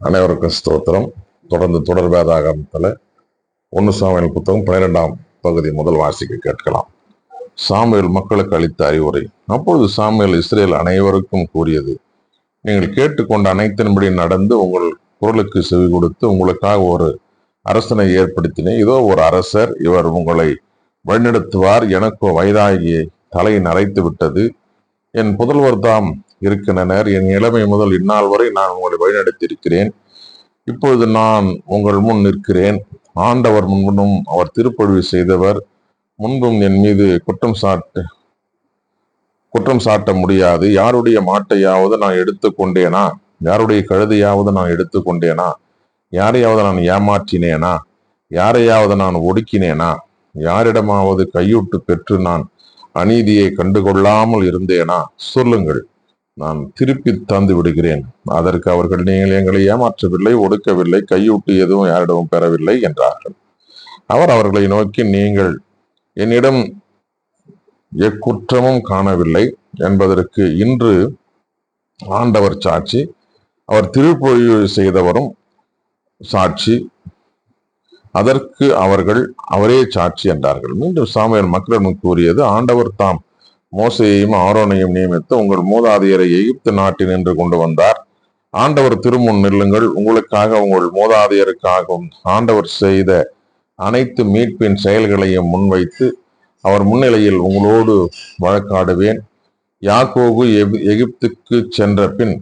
அனைவருக்கும் ஸ்தோத்திரம். தொடர்ந்து தொடர் வேதாகமத்தில் ஒன்று சாமியல் புத்தகம் பன்னிரெண்டாம் பகுதி முதல் வாசிக்க கேட்கலாம். சாமியல் மக்களுக்கு அளித்த அறிவுரை. அப்பொழுது சாமியல் இஸ்ரேல் அனைவருக்கும் கூறியது நீங்கள் கேட்டுக்கொண்ட அனைத்தின்படி நடந்து உங்கள் குரலுக்கு செவி கொடுத்து உங்களுக்காக ஒரு அரசனை ஏற்படுத்தினேன். இதோ ஒரு அரசர் இவர் உங்களை வழிநடத்துவார். எனக்கோ வயதாகிய தலை நரைத்து விட்டது. என் புதல்வர் தாம் இருக்கின்றனர். என் இளமை முதல் இந்நாள் வரை நான் உங்களை வழிநடத்தியிருக்கிறேன். இப்பொழுது நான் உங்கள் முன் நிற்கிறேன். ஆண்டவர் முன்பும் அவர் திருப்பொழிவு செய்தவர். முன்பும் என் மீது குற்றம் சாட்டு குற்றம் சாட்ட முடியாது. யாருடைய மாட்டையாவது நான் எடுத்துக்கொண்டேனா? யாருடைய கழுதையாவது நான் எடுத்துக்கொண்டேனா? யாரையாவது நான் ஏமாற்றினேனா? யாரையாவது நான் ஒடுக்கினேனா? யாரிடமாவது கையூட்டு பெற்று நான் அநீதியை கண்டுகொள்ளாமல் இருந்தேனா? சொல்லுங்கள். நான் திருப்பி தந்து விடுகிறேன். அதற்கு அவர்கள் நீங்கள் எங்களை ஏமாற்றவில்லை ஒடுக்கவில்லை கையூட்டு எதுவும் யாரிடமும் பெறவில்லை என்றார்கள். அவர் அவர்களை நோக்கி நீங்கள் என்னிடம் எக்குற்றமும் காணவில்லை என்பதற்கு இன்று ஆண்டவர் சாட்சி அவர் திருப்பொழிவு செய்தவரும் சாட்சி அதற்கு அவர்கள் அவரே சாட்சி என்றார்கள். மீண்டும் சாமியல் மக்களிடம் கூறியது ஆண்டவர் தாம் மோசையையும் ஆரோனையும் நியமித்து உங்கள் மூதாதையரை எகிப்து நாட்டில் நின்று கொண்டு வந்தார். ஆண்டவர் திருமுன் நில்லுங்கள். உங்களுக்காக உங்கள் மூதாதையருக்காகவும் ஆண்டவர் செய்த அனைத்து மீட்பின் செயல்களையும் முன்வைத்து அவர் முன்னிலையில் உங்களோடு வழக்காடுவேன். யாக்கோபு எகிப்துக்கு சென்ற பின்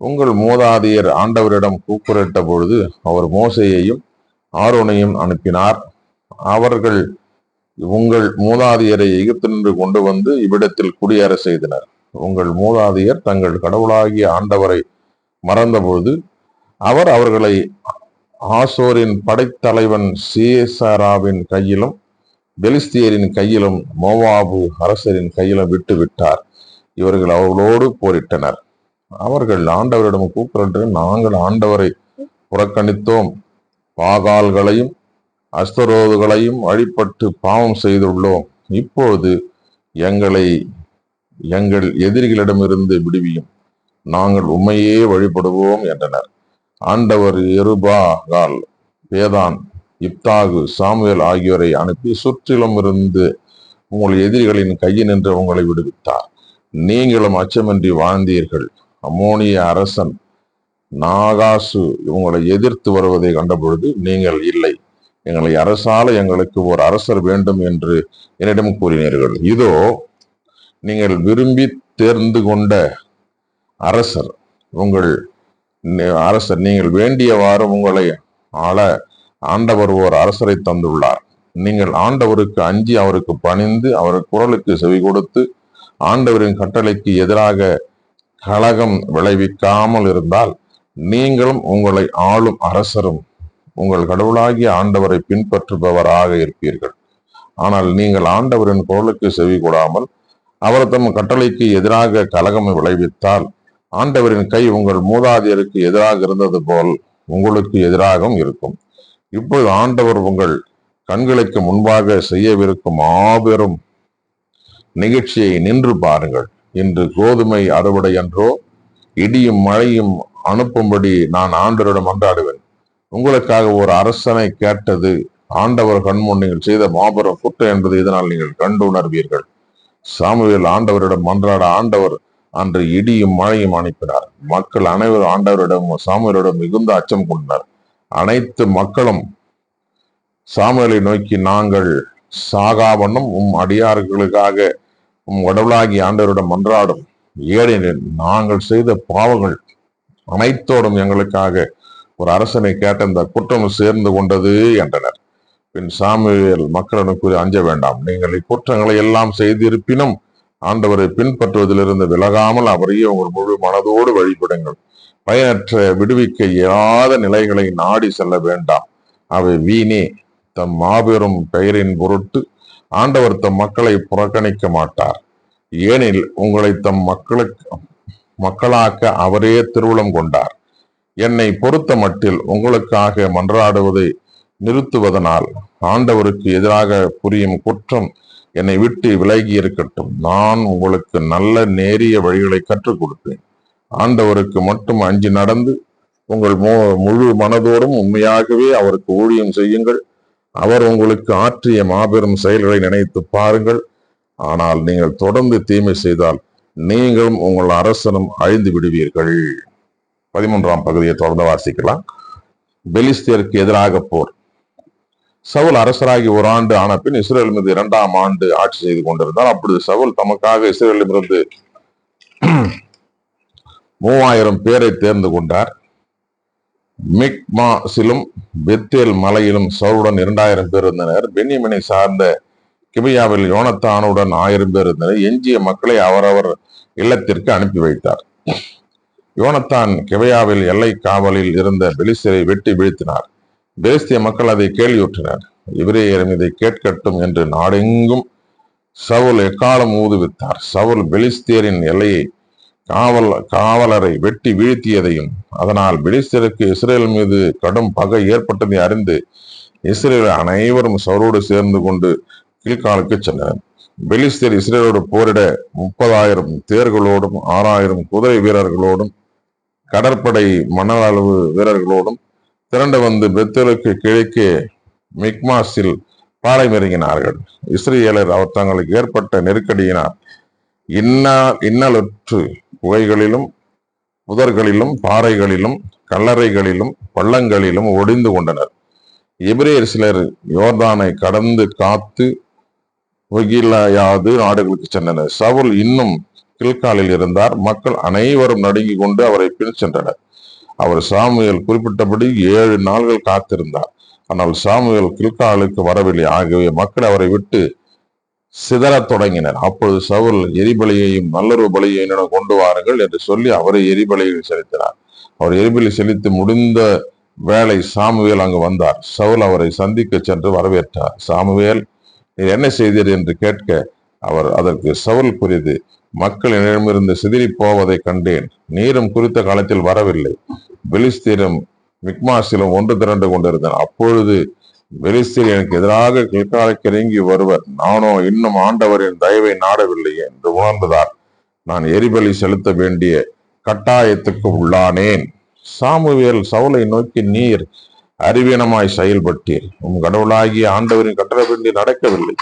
உங்கள் மூதாதையர் ஆண்டவரிடம் கூக்குரட்ட பொழுது அவர் மோசையையும் ஆரோனையும் அனுப்பினார். அவர்கள் உங்கள் மூதாதையரை எகிப்தினின்று கொண்டு வந்து இவ்விடத்தில் குடியேற செய்தனர். உங்கள் மூதாதையர் தங்கள் கடவுளாகிய ஆண்டவரை மறந்தபோது அவர் அவர்களை ஆசோரின் படைத்தலைவன் சீசராவின் கையிலும் பெலிஸ்தியரின் கையிலும் மோவாபு அரசரின் கையிலும் விட்டு விட்டார். இவர்கள் அவர்களோடு போரிட்டனர். அவர்கள் ஆண்டவரிடம் கூப்பிட்டு நாங்கள் ஆண்டவரை புறக்கணித்தோம். பாகால்களையும் அஸ்தரோதுகளையும் வழிபட்டு பாவம் செய்துள்ளோம். இப்போது எங்களை எங்கள் எதிரிகளிடமிருந்து விடுவியும். நாங்கள் உண்மையே வழிபடுவோம் என்றனர். ஆண்டவர் எருபாகால் பேதான் இப்தாகு சாமுவேல் ஆகியோரை அனுப்பி சுற்றிலும் இருந்து உங்கள் எதிரிகளின் கையில் நின்று உங்களை விடுவித்தார். நீங்களும் அச்சமின்றி வாழ்ந்தீர்கள். அமோனிய அரசன் நாகாசு உங்களை எதிர்த்து வருவதை கண்டபொழுது நீங்கள் இல்லை. எங்களை அரசால எங்களுக்கு ஒரு அரசர் வேண்டும் என்று என்னிடம் கூறினீர்கள். இதோ நீங்கள் விரும்பி தேர்ந்து கொண்ட அரசர் உங்கள் அரசர் நீங்கள் வேண்டியவாறு உங்களை ஆள ஆண்டவர் ஓர் அரசரை தந்துள்ளார். நீங்கள் ஆண்டவருக்கு அஞ்சி அவருக்கு பணிந்து அவர் குரலுக்கு செவி கொடுத்து ஆண்டவரின் கட்டளைக்கு எதிராக கலகம் விளைவிக்காமல் இருந்தால் நீங்களும் உங்களை ஆளும் அரசரும் உங்கள் கடவுளாகிய ஆண்டவரை பின்பற்றுபவராக இருப்பீர்கள். ஆனால் நீங்கள் ஆண்டவரின் குரலுக்கு செவி கொடாமல் அவர் தம் கட்டளைக்கு எதிராக கலகம் விளைவித்தால் ஆண்டவரின் கை உங்கள் மூதாதையருக்கு எதிராக இருந்தது போல் உங்களுக்கு எதிராகவும் இருக்கும். இப்பொழுது ஆண்டவர் உங்கள் கண்களுக்கு முன்பாக செய்யவிருக்கும் மாபெரும் நிகழ்ச்சியை நின்று பாருங்கள். இன்று கோதுமை அறுவடை என்றோ இடியும் மழையும் அனுப்பும்படி நான் ஆண்டவரிடம் மன்றாடுவேன். உங்களுக்காக ஒரு அரசனை கேட்டது ஆண்டவர் கண்முன் நீங்கள் செய்த மாபெரும் குற்றம் என்பது இதனால் நீங்கள் கண்டு உணர்வீர்கள். சாமுவேல் ஆண்டவரிடம் மன்றாட ஆண்டவர் அன்று இடியும் மழையும் அனுப்பினார். மக்கள் அனைவரும் ஆண்டவரிடம் சாமுவேலிடம் மிகுந்த அச்சம் கொண்டனர். அனைத்து மக்களும் சாமுவேலை நோக்கி நாங்கள் சாகாவண்ணம் உம் அடியார்களுக்காக உம் கடவுளாகிய ஆண்டவரிடம் மன்றாடும். ஏனெனில் நாங்கள் செய்த பாவங்கள் அனைத்தோடும் எங்களுக்காக ஒரு அரசனை கேட்ட இந்த குற்றம் சேர்ந்து கொண்டது என்றனர். பின் சாமுவேல் மக்களுக்கு அஞ்ச வேண்டாம். நீங்கள் இக்குற்றங்களை எல்லாம் செய்திருப்பினும் ஆண்டவரை பின்பற்றுவதிலிருந்து விலகாமல் அவரையே உங்கள் முழு மனதோடு வழிபடுங்கள். பயனற்ற விடுவிக்க இயலாத நிலைகளை நாடி செல்ல வேண்டாம். அவை வீணே தம் மாபெரும் பெயரின் பொருட்டு ஆண்டவர் தம் மக்களை புறக்கணிக்க மாட்டார். ஏனில் உங்களை தம் மக்களுக்கு மக்களாக்க அவரே திருவுளம் கொண்டார். என்னை பொறுத்த மட்டில் உங்களுக்காக மன்றாடுவதை நிறுத்துவதனால் ஆண்டவருக்கு எதிராக புரியும் குற்றம் என்னை விட்டு விலகி இருக்கட்டும். நான் உங்களுக்கு நல்ல நேரிய வழிகளை கற்றுக் கொடுப்பேன். ஆண்டவருக்கு மட்டும் அஞ்சு நடந்து உங்கள் மு- முழு மனதோடும் உண்மையாகவே அவருக்கு ஊழியம் செய்யுங்கள். அவர் உங்களுக்கு ஆற்றிய மாபெரும் செயல்களை நினைத்து பாருங்கள். ஆனால் நீங்கள் தொடர்ந்து தீமை செய்தால் நீங்களும் உங்கள் அரசனும் அழிந்து விடுவீர்கள். பதிமூன்றாம் பகுதியை தொடர்ந்து வாசிக்கலாம். பெலிஸ்தியருக்கு எதிராக போர். சவுல் அரசராகி ஒரு ஆண்டு ஆன பின் இஸ்ரேல் மீது இரண்டாம் ஆண்டு ஆட்சி செய்து கொண்டிருந்தார். அப்பொழுது சவுல் தமக்காக இஸ்ரேலிடமிருந்து மூவாயிரம் பேரை தேர்ந்து கொண்டார். மிக்மாசிலும் பெத்தேல் மலையிலும் சவுலுடன் இரண்டாயிரம் பேர் இருந்தனர். பென்னிமனை சார்ந்த கிபியாவில் யோனத்தானுடன் ஆயிரம் பேர் இருந்தனர். எஞ்சிய மக்களை அவரவர் இல்லத்திற்கு அனுப்பி வைத்தார். யோனத்தான் கெவையாவில் எல்லை காவலில் இருந்த பெலிசரை வெட்டி வீழ்த்தினார். பெலிஸ்திய மக்கள் அதை கேள்வியுற்றனர். இவரேயரும் இதை கேட்கட்டும் என்று நாடெங்கும் சவுல் எக்காலம் ஊதுவித்தார். சவுல் பெலிஸ்தியரின் எல்லையை காவல் காவலரை வெட்டி வீழ்த்தியதையும் அதனால் பெலிஸ்தியருக்கு இஸ்ரேல் மீது கடும் பகை ஏற்பட்டதை அறிந்து இஸ்ரேல் அனைவரும் சவுலோடு சேர்ந்து கொண்டு கீழ்காலுக்கு சென்றனர். பெலிஸ்தர் இஸ்ரேலோடு போரிட முப்பதாயிரம் தேர்களோடும் ஆறாயிரம் குதிரை வீரர்களோடும் கடற்படை மணல் அளவு வீரர்களோடும் திரண்டு வந்து பெத்தலுக்கு கிழக்கே மிக்மாஸில் பாளையமிறங்கினார்கள் இஸ்ரேலர் அவர் தங்களுக்கு ஏற்பட்ட நெருக்கடியினால் இன்னா இன்னலுற்று குகைகளிலும் புதர்களிலும் பாறைகளிலும் கல்லறைகளிலும் பள்ளங்களிலும் ஒடிந்து கொண்டனர். எபிரேயர் சிலர் யோர்தானை கடந்து காத்து ஒகிலாயாது நாடுகளுக்கு சென்றனர். சவுல் இன்னும் கில்காலில் இருந்தார். மக்கள் அனைவரும் நடுங்கிக் கொண்டு அவரை பின் சென்றனர் அவர் சாமுவேல் குறிப்பிட்டபடி ஏழு நாள்கள் காத்திருந்தார். ஆனால் சாமுவேல் கில்காலுக்கு வரவில்லை. ஆகவே மக்கள் அவரை விட்டு சிதறத் தொடங்கினர். அப்பொழுது சவுல் எரிபலியையும் நல்லுறவு பலியையும் என்னிடம் கொண்டு வாருங்கள் என்று சொல்லி அவரை எரிபலியில் செலுத்தினார். அவர் எரிபலி செலுத்தி முடிந்த வேளை சாமுவேல் அங்கு வந்தார். சவுல் அவரை சந்திக்க சென்று வரவேற்றார். சாமுவேல் என்ன செய்தீர்? என்று கேட்க அவர் அதற்கு சவுல் மக்கள் என்னிடமிருந்து சிதறி போவதை கண்டேன். நீரும் குறித்த காலத்தில் வரவில்லை. பெலிஸ்தீரும் மிக்மாசிலும் ஒன்று திரண்டு கொண்டிருந்தேன். அப்பொழுது பெலிஸ்தீர் எனக்கு எதிராக கிழக்காலைக்கு இறங்கி வருவர். நானோ இன்னும் ஆண்டவரின் தயவை நாடவில்லை என்று உணர்ந்ததால் நான் எரிபலி செலுத்த வேண்டிய கட்டாயத்துக்கு உள்ளானேன். சாமுவேல் சவுலை நோக்கி நீர் அறிவீனமாய் செயல்பட்டீர். உம் கடவுளாகிய ஆண்டவரின் கட்டளை நடக்கவில்லை.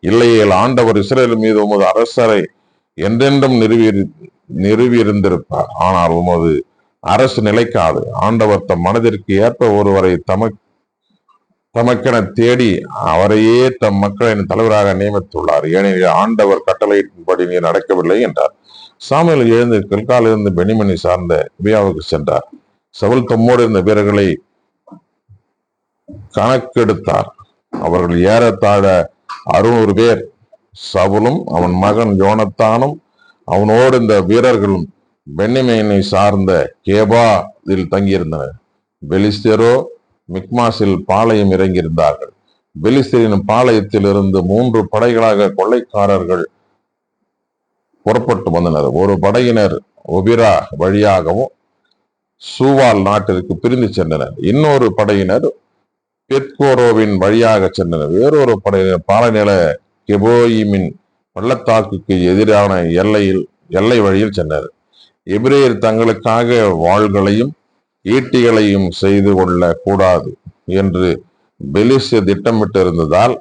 இல்லையேல் ஆண்டவர் இஸ்ரேல் மீது உமது அரசரை என்றென்றும் நிறுவி நிறுவியிருந்திருப்பார். ஆனால் உமது அரசு நிலைக்காது. ஆண்டவர் தம் மனதிற்கு ஏற்ப ஒருவரை தமக் தமக்கென தேடி அவரையே தம் மக்களின் தலைவராக நியமித்துள்ளார். ஏனெனில் ஆண்டவர் கட்டளையின்படி நீர் நடக்கவில்லை என்றார். சாமியில் எழுந்து கில்காலிருந்து பெனிமணி சார்ந்த கிபியாவுக்கு சென்றார். செவல் தம்மோடு இருந்த வீரர்களை கணக்கெடுத்தார். அவர்கள் ஏறத்தாழ அறுநூறு பேர் சவுலும் அவன் மகன் யோனத்தானும் அவனோடு இந்த வீரர்களும் வெண்ணிமையினை சார்ந்த கேபாவில் தங்கியிருந்தனர். பெலிஸ்தரோ மிக்மாஸில் பாளையம் இறங்கியிருந்தார்கள். பெலிஸ்தரின் பாளையத்தில் இருந்து மூன்று படைகளாக கொள்ளைக்காரர்கள் புறப்பட்டு வந்தனர். ஒரு படையினர் ஒபிரா வழியாகவும் சூவால் நாட்டிற்கு பிரிந்து சென்றனர். இன்னொரு படையினர் பெட்கோரோவின் வழியாக சென்றனர். வேறொரு படையினர் பாலநில கெபோயிமின் பள்ளத்தாக்குக்கு எதிரான எல்லையில் எல்லை வழியில் சென்றனர் எபிரேயர் தங்களுக்காக வாள்களையும் ஈட்டிகளையும் செய்து கொள்ள கூடாது என்று பெலிஸ்ய திட்டமிட்டிருந்ததால்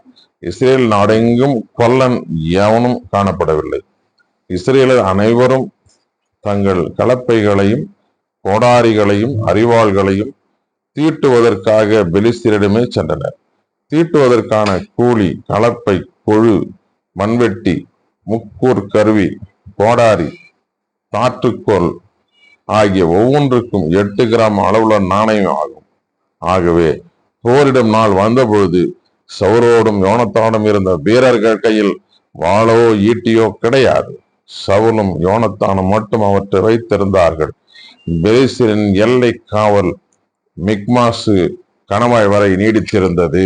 இஸ்ரேல் நாடெங்கும் கொல்லன் எவனும் காணப்படவில்லை. இஸ்ரேலர் அனைவரும் தங்கள் கலப்பைகளையும் கோடாரிகளையும் அறிவாள்களையும் தீட்டுவதற்காக பெலிஸ்தரிடமே சென்றனர். தீட்டுவதற்கான கூலி கலப்பை கொழு மண்வெட்டி முக்கூர் கருவி கோடாரி தாற்றுக்கோல் ஆகிய ஒவ்வொன்றுக்கும் எட்டு கிராம் அளவுள்ள நாணயம் ஆகும். ஆகவே போரிடும் நாள் வந்தபொழுது சவுரோடும் யோனத்தானும் இருந்த வீரர்கள் கையில் வாளோ ஈட்டியோ கிடையாது. சவுலும் யோனத்தானும் மட்டும் அவற்றை வைத்திருந்தார்கள். பெலிஸ்தரின் எல்லை காவல் மிக்மாசு கணவாய் வரை நீடித்திருந்தது.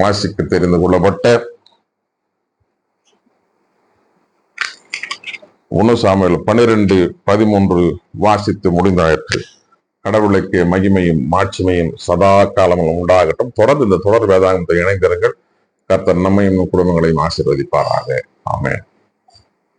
வாசிக்க தெரிந்து கொள்ளப்பட்ட ஒன்னு சாமுவேல் பனிரெண்டு பதிமூன்று வாசித்து முடிந்தாயிற்று. கடவுளுக்கு மகிமையும் மாட்சிமையும் சதா காலமும் உண்டாகட்டும். தொடர்ந்து இந்த தொடர் வேதாந்தத்தை இணைந்திருங்கள். கர்த்தர் நம்மையும் குடும்பங்களையும் ஆசீர்வதிப்பாராக. ஆமேன்.